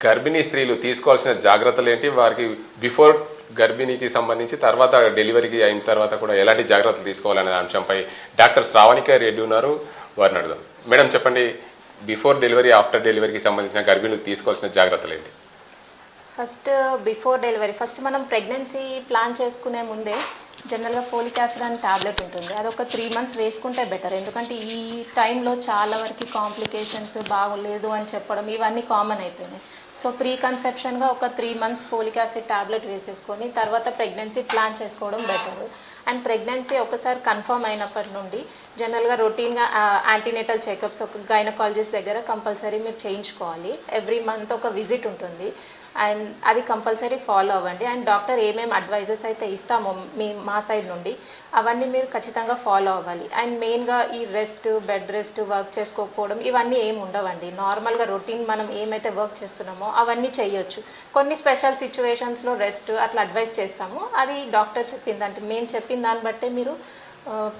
గర్భిణీ స్త్రీలు తీసుకోవాల్సిన జాగ్రత్తలు ఏంటి వారికి బిఫోర్ గర్భిణీకి సంబంధించి తర్వాత డెలివరీకి అయిన తర్వాత కూడా ఎలాంటి జాగ్రత్తలు తీసుకోవాలనే అంశంపై డాక్టర్ శ్రావణిక రెడ్డి ఉన్నారు. వారిని అడుగుదాం. మేడం చెప్పండి బిఫోర్ డెలివరీ ఆఫ్టర్ డెలివరీకి సంబంధించిన గర్భిణులు తీసుకోవాల్సిన జాగ్రత్తలు ఏంటి ఫస్ట్ బిఫోర్ డెలివరీ. ఫస్ట్ మనం ప్రెగ్నెన్సీ ప్లాన్ చేసుకునే ముందే జనరల్గా ఫోలిక్ యాసిడ్ అని టాబ్లెట్ ఉంటుంది. అది ఒక త్రీ మంత్స్ వేసుకుంటే బెటర్ ఎందుకంటే ఈ టైంలో చాలా వరకు కాంప్లికేషన్స్ బాగోలేదు అని చెప్పడం ఇవన్నీ కామన్ అయిపోయినాయి. సో ప్రీ కన్సెప్షన్గా ఒక three months folic acid tablet వేసేసుకొని తర్వాత ప్రెగ్నెన్సీ ప్లాన్ చేసుకోవడం బెటర్ అండ్ ప్రెగ్నెన్సీ ఒకసారి కన్ఫర్మ్ అయినప్పటి నుండి జనరల్గా రొటీన్గా యాంటీనేటల్ చెకప్స్ ఒక గైనకాలజిస్ట్ దగ్గర కంపల్సరీ మీరు చేయించుకోవాలి. ఎవ్రీ మంత్ ఒక విజిట్ ఉంటుంది. అండ్ అది కంపల్సరీ ఫాలో అవ్వండి. అండ్ డాక్టర్ ఏమేమి అడ్వైజెస్ అయితే ఇస్తామో మీ మా సైడ్ నుండి అవన్నీ మీరు ఖచ్చితంగా ఫాలో అవ్వాలి. అండ్ మెయిన్గా ఈ రెస్ట్ బెడ్ రెస్ట్ వర్క్ చేసుకోకపోవడం ఇవన్నీ ఏమి ఉండవండి. నార్మల్గా రొటీన్ మనం ఏమైతే వర్క్ చేస్తున్నామో అవన్నీ చేయొచ్చు. కొన్ని స్పెషల్ సిచ్యువేషన్స్లో రెస్ట్ అట్లా అడ్వైస్ చేస్తాము. అది డాక్టర్ చెప్పిందంటే మేము చెప్పిన దాన్ని బట్టే మీరు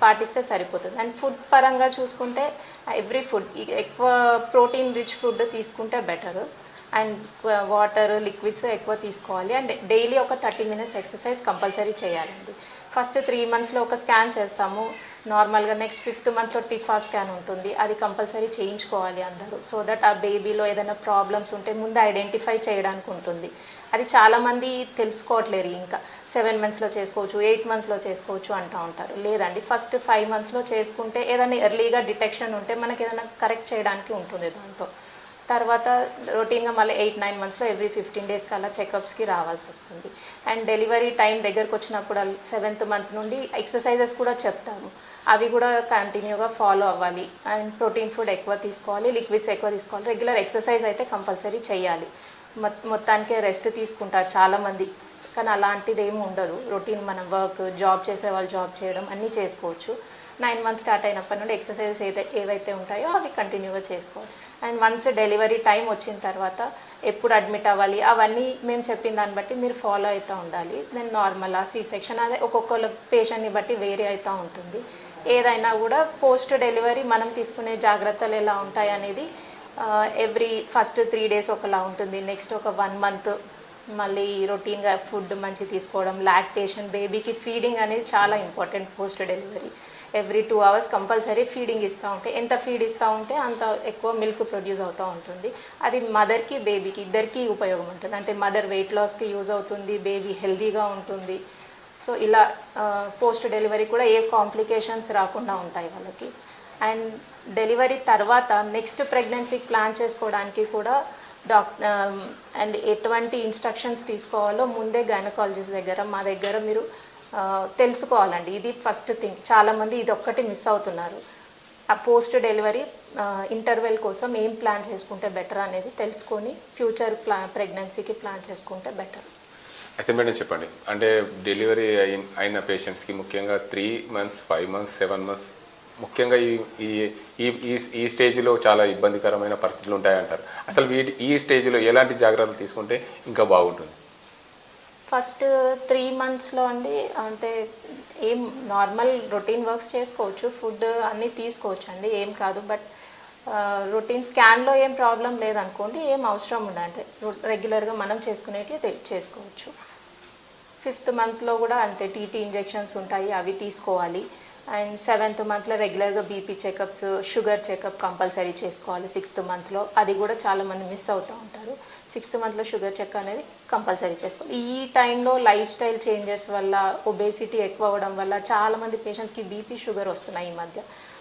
పాటిస్తే సరిపోతుంది. అండ్ ఫుడ్ పరంగా చూసుకుంటే ఎవ్రీ ఫుడ్ ఎక్కువ ప్రోటీన్ రిచ్ ఫుడ్ తీసుకుంటే బెటర్. అండ్ వాటర్ లిక్విడ్స్ ఎక్కువ తీసుకోవాలి. అండ్ డైలీ ఒక థర్టీ మినిట్స్ ఎక్సర్సైజ్ కంపల్సరీ చేయాలండి. ఫస్ట్ త్రీ మంత్స్లో ఒక స్కాన్ చేస్తాము. నార్మల్గా నెక్స్ట్ ఫిఫ్త్ మంత్లో టిఫా స్కాన్ ఉంటుంది. అది కంపల్సరీ చేయించుకోవాలి అందరూ. సో దట్ ఆ బేబీలో ఏదైనా ప్రాబ్లమ్స్ ఉంటే ముందు ఐడెంటిఫై చేయడానికి ఉంటుంది. అది చాలామంది తెలుసుకోవట్లేరు ఇంకా. సెవెన్ మంత్స్లో చేసుకోవచ్చు ఎయిట్ మంత్స్లో చేసుకోవచ్చు అంటూ ఉంటారు. లేదండి. ఫస్ట్ ఫైవ్ మంత్స్లో చేసుకుంటే ఏదైనా ఎర్లీగా డిటెక్షన్ ఉంటే మనకి ఏదైనా కరెక్ట్ చేయడానికి ఉంటుంది దాంతో. తర్వాత రొటీన్గా మళ్ళీ ఎయిట్ నైన్ మంత్స్లో ఎవ్రీ ఫిఫ్టీన్ డేస్కి అలా చెకప్స్కి రావాల్సి వస్తుంది. అండ్ డెలివరీ టైం దగ్గరకు వచ్చినప్పుడు సెవెంత్ మంత్ నుండి ఎక్సర్సైజెస్ కూడా చెప్తాము. అవి కూడా కంటిన్యూగా ఫాలో అవ్వాలి. అండ్ ప్రోటీన్ ఫుడ్ ఎక్కువ తీసుకోవాలి లిక్విడ్స్ ఎక్కువ తీసుకోవాలి. రెగ్యులర్ ఎక్సర్సైజ్ అయితే కంపల్సరీ చేయాలి. మొత్తానికే రెస్ట్ తీసుకుంటారు చాలామంది. కానీ అలాంటిది ఏమి ఉండదు. రొటీన్ మనం వర్క్ జాబ్ చేసే వాళ్ళు జాబ్ చేయడం అన్నీ చేసుకోవచ్చు. నైన్ మంత్స్ స్టార్ట్ అయినప్పటి నుండి ఎక్సర్సైజెస్ ఏదై ఏవైతే ఉంటాయో అవి కంటిన్యూగా చేసుకోవాలి. అండ్ వన్స్ డెలివరీ టైం వచ్చిన తర్వాత ఎప్పుడు అడ్మిట్ అవ్వాలి అవన్నీ మేము చెప్పిన దాన్ని బట్టి మీరు ఫాలో అవుతూ ఉండాలి. దెన్ నార్మల్ ఆ సీ సెక్షన్ అదే ఒక్కొక్కళ్ళ పేషెంట్ని బట్టి వేరే అవుతూ ఉంటుంది. ఏదైనా కూడా పోస్ట్ డెలివరీ మనం తీసుకునే జాగ్రత్తలు ఎలా ఉంటాయి అనేది ఎవ్రీ ఫస్ట్ త్రీ డేస్ ఒకలా ఉంటుంది. నెక్స్ట్ ఒక వన్ మంత్ మళ్ళీ రొటీన్గా ఫుడ్ మంచి తీసుకోవడం లాక్టేషన్ బేబీకి ఫీడింగ్ అనేది చాలా important post delivery. Every two hours compulsory feeding ఇస్తూ ఉంటే ఎంత ఫీడ్ ఇస్తూ ఉంటే అంత ఎక్కువ మిల్క్ ప్రొడ్యూస్ అవుతూ ఉంటుంది. అది మదర్కి బేబీకి ఇద్దరికీ ఉపయోగం ఉంటుంది. అంటే మదర్ వెయిట్ లాస్కి యూజ్ అవుతుంది బేబీ హెల్దీగా ఉంటుంది. సో ఇలా పోస్ట్ డెలివరీ కూడా ఏ కాంప్లికేషన్స్ రాకుండా ఉంటాయి వాళ్ళకి. అండ్ డెలివరీ తర్వాత నెక్స్ట్ ప్రెగ్నెన్సీ ప్లాన్ చేసుకోవడానికి కూడా డాక్ అండ్ um, ఎటువంటి ఇన్స్ట్రక్షన్స్ తీసుకోవాలో ముందే గైనకాలజిస్ట్ దగ్గర మా దగ్గర మీరు తెలుసుకోవాలండి. ఇది ఫస్ట్ థింగ్ చాలామంది ఇది ఒక్కటి మిస్ అవుతున్నారు. ఆ పోస్ట్ డెలివరీ ఇంటర్వెల్ కోసం ఏం ప్లాన్ చేసుకుంటే బెటర్ అనేది తెలుసుకొని ఫ్యూచర్ ప్లా ప్రెగ్నెన్సీకి ప్లాన్ చేసుకుంటే బెటర్ అయితే మేడం చెప్పండి. అంటే డెలివరీ అయిన అయిన పేషెంట్స్కి ముఖ్యంగా three months five months seven months ముఖ్యంగా ఈ ఈ ఈ- ఈ స్టేజ్లో చాలా ఇబ్బందికరమైన పరిస్థితులు ఉంటాయంటారు. అసలు వీటి ఈ స్టేజ్లో ఎలాంటి జాగ్రత్తలు తీసుకుంటే ఇంకా బాగుంటుంది? ఫస్ట్ త్రీ మంత్స్లో అండి అంటే ఏం నార్మల్ రొటీన్ వర్క్స్ చేసుకోవచ్చు ఫుడ్ అన్నీ తీసుకోవచ్చు అండి ఏం కాదు. బట్ రొటీన్ స్కాన్లో ఏం ప్రాబ్లం లేదనుకోండి ఏం అవసరం ఉండదు అంటే రెగ్యులర్గా మనం చేసుకునేవి చేసుకోవచ్చు. ఫిఫ్త్ మంత్లో కూడా అంతే టీటీ ఇంజెక్షన్స్ ఉంటాయి అవి తీసుకోవాలి. అండ్ సెవెంత్ మంత్లో రెగ్యులర్గా BP checkups sugar checkup compulsory చేసుకోవాలి సిక్స్త్ మంత్లో. అది కూడా చాలామంది మిస్ అవుతూ ఉంటారు. సిక్స్త్ మంత్లో షుగర్ చెక్ అనేది కంపల్సరీ చేసుకోవాలి. ఈ టైంలో లైఫ్ స్టైల్ చేంజెస్ వల్ల ఒబేసిటీ ఎక్కువ అవ్వడం వల్ల చాలామంది పేషెంట్స్కి బీపీ షుగర్ వస్తున్నాయి ఈ మధ్య.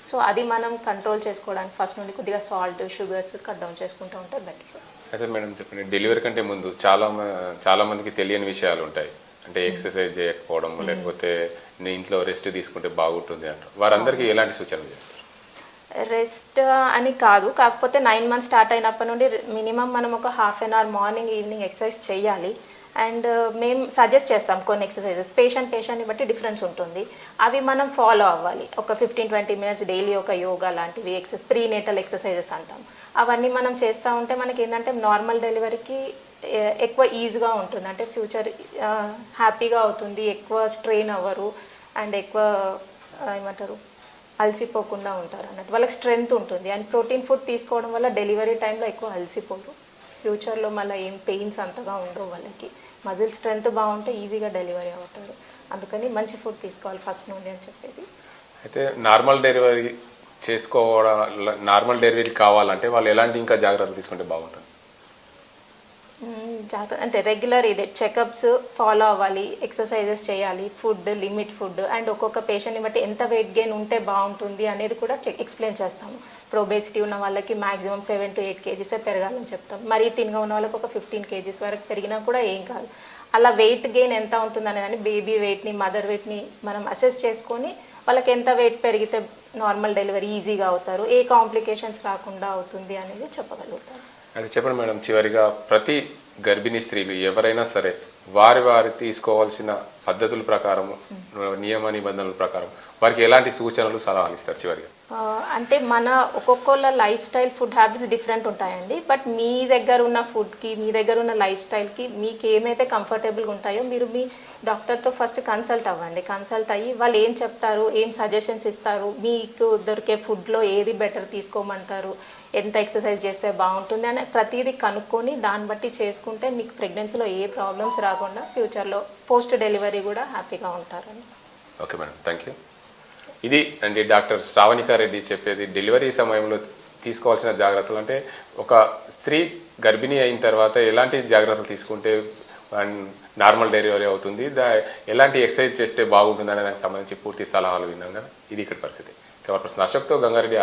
సో అది మనం కంట్రోల్ చేసుకోవడానికి ఫస్ట్ నుండి కొద్దిగా సాల్ట్ షుగర్స్ కట్ డౌన్ చేసుకుంటూ ఉంటే బెటర్ అయితే మేడం చెప్పండి డెలివరీ కంటే ముందు చాలా చాలా మందికి తెలియని విషయాలు ఉంటాయి. అంటే ఎక్సర్సైజ్ చేయకపోవడం లేకపోతే నీ ఇంట్లో రెస్ట్ తీసుకుంటే బాగుంటుంది అంటారు. వారందరికీ ఎలాంటి సూచనలు చేస్తారు? రెస్ట్ అని కాదు. కాకపోతే నైన్ మంత్స్ స్టార్ట్ అయినప్పటి నుండి మినిమం మనం ఒక half an hour morning evening exercise చేయాలి. అండ్ మేము సజెస్ట్ చేస్తాం కొన్ని ఎక్సర్సైజెస్. పేషెంట్ పేషెంట్ని బట్టి డిఫరెన్స్ ఉంటుంది. అవి మనం ఫాలో అవ్వాలి. ఒక ఫిఫ్టీన్ ట్వంటీ మినిట్స్ డైలీ ఒక యోగా లాంటివి ఎక్సెస్ ప్రీనేటల్ ఎక్సర్సైజెస్ అంటాం. అవన్నీ మనం చేస్తూ ఉంటే మనకి ఏంటంటే నార్మల్ డెలివరీకి ఎక్కువ ఈజీగా ఉంటుంది. అంటే ఫ్యూచర్ హ్యాపీగా అవుతుంది. ఎక్కువ స్ట్రెయిన్ అవ్వరు. అండ్ ఎక్కువ ఏమంటారు అలసిపోకుండా ఉంటారు అన్నట్టు. వాళ్ళకి స్ట్రెంగ్త్ ఉంటుంది. అండ్ ప్రోటీన్ ఫుడ్ తీసుకోవడం వల్ల డెలివరీ టైంలో ఎక్కువ అలసిపోరు. ఫ్యూచర్లో మళ్ళీ ఏం పెయిన్స్ అంతగా ఉండవు వాళ్ళకి. మజిల్ స్ట్రెంత్ బాగుంటే ఈజీగా డెలివరీ అవుతారు. అందుకని మంచి ఫుడ్ తీసుకోవాలి ఫస్ట్ నుండి అని చెప్పేది. అయితే నార్మల్ డెలివరీ చేసుకోవడం నార్మల్ డెలివరీ కావాలంటే వాళ్ళు ఎలాంటి ఇంకా జాగ్రత్తలు తీసుకుంటే బాగుంటుంది? జాగ్రత్త అంటే రెగ్యులర్ ఇదే. చెకప్స్ ఫాలో అవ్వాలి ఎక్సర్సైజెస్ చేయాలి ఫుడ్ లిమిట్ ఫుడ్ అండ్ ఒక్కొక్క పేషెంట్ని బట్టి ఎంత వెయిట్ గెయిన్ ఉంటే బాగుంటుంది అనేది కూడా చెక్ ఎక్స్ప్లెయిన్ చేస్తాము. ఇప్పుడు ఒబేసిటీ ఉన్న వాళ్ళకి మాక్సిమం సెవెన్ టు ఎయిట్ కేజీసే పెరగాలని చెప్తాం. మరీ తినగా ఉన్న వాళ్ళకి ఒక ఫిఫ్టీన్ కేజీస్ వరకు పెరిగినా కూడా ఏం కాదు. అలా వెయిట్ గెయిన్ ఎంత ఉంటుంది అనేదాన్ని బేబీ వెయిట్ని మదర్ వెయిట్ని మనం అసెస్ చేసుకొని వాళ్ళకి ఎంత వెయిట్ పెరిగితే నార్మల్ డెలివరీ ఈజీగా అవుతారు ఏ కాంప్లికేషన్స్ రాకుండా అవుతుంది అనేది చెప్పగలుగుతారు. అది చెప్పండి మేడం చివరిగా ప్రతి గర్భిణీ స్త్రీలు ఎవరైనా సరే వారి వారి తీసుకోవాల్సిన పద్ధతుల ప్రకారం నియమ నిబంధనల ప్రకారం వారికి ఎలాంటి సూచనలు సలహాలు ఇస్తారు చివరిగా? అంటే మన ఒక్కొక్కళ్ళ life style food habits different ఉంటాయండి. బట్ మీ దగ్గర ఉన్న ఫుడ్కి మీ దగ్గర ఉన్న లైఫ్ స్టైల్కి మీకు ఏమైతే కంఫర్టబుల్గా ఉంటాయో మీరు మీ డాక్టర్తో ఫస్ట్ కన్సల్ట్ అవ్వండి. కన్సల్ట్ అయ్యి వాళ్ళు ఏం చెప్తారు ఏం సజెషన్స్ ఇస్తారు మీకు దొరికే ఫుడ్లో ఏది బెటర్ తీసుకోమంటారు ఎంత ఎక్సర్సైజ్ చేస్తే బాగుంటుంది అని ప్రతిదీ కనుక్కొని దాన్ని బట్టి చేసుకుంటే మీకు ప్రెగ్నెన్సీలో ఏ ప్రాబ్లమ్స్ రాకుండా ఫ్యూచర్లో పోస్ట్ డెలివరీ కూడా హ్యాపీగా ఉంటారని ఓకే మేడం థ్యాంక్ యూ ఇది అండి డాక్టర్ శ్రావణికా రెడ్డి చెప్పేది డెలివరీ సమయంలో తీసుకోవాల్సిన జాగ్రత్తలు. అంటే ఒక స్త్రీ గర్భిణీ అయిన తర్వాత ఎలాంటి జాగ్రత్తలు తీసుకుంటే నార్మల్ డెలివరీ అవుతుంది దా ఎలాంటి ఎక్సర్సైజ్ చేస్తే బాగుంటుంది అనే దానికి సంబంధించి పూర్తి సలహాలు విన్నాం కదా. ఇది ఇక్కడ పరిస్థితి. Camera person అశోక్తో Gangareddy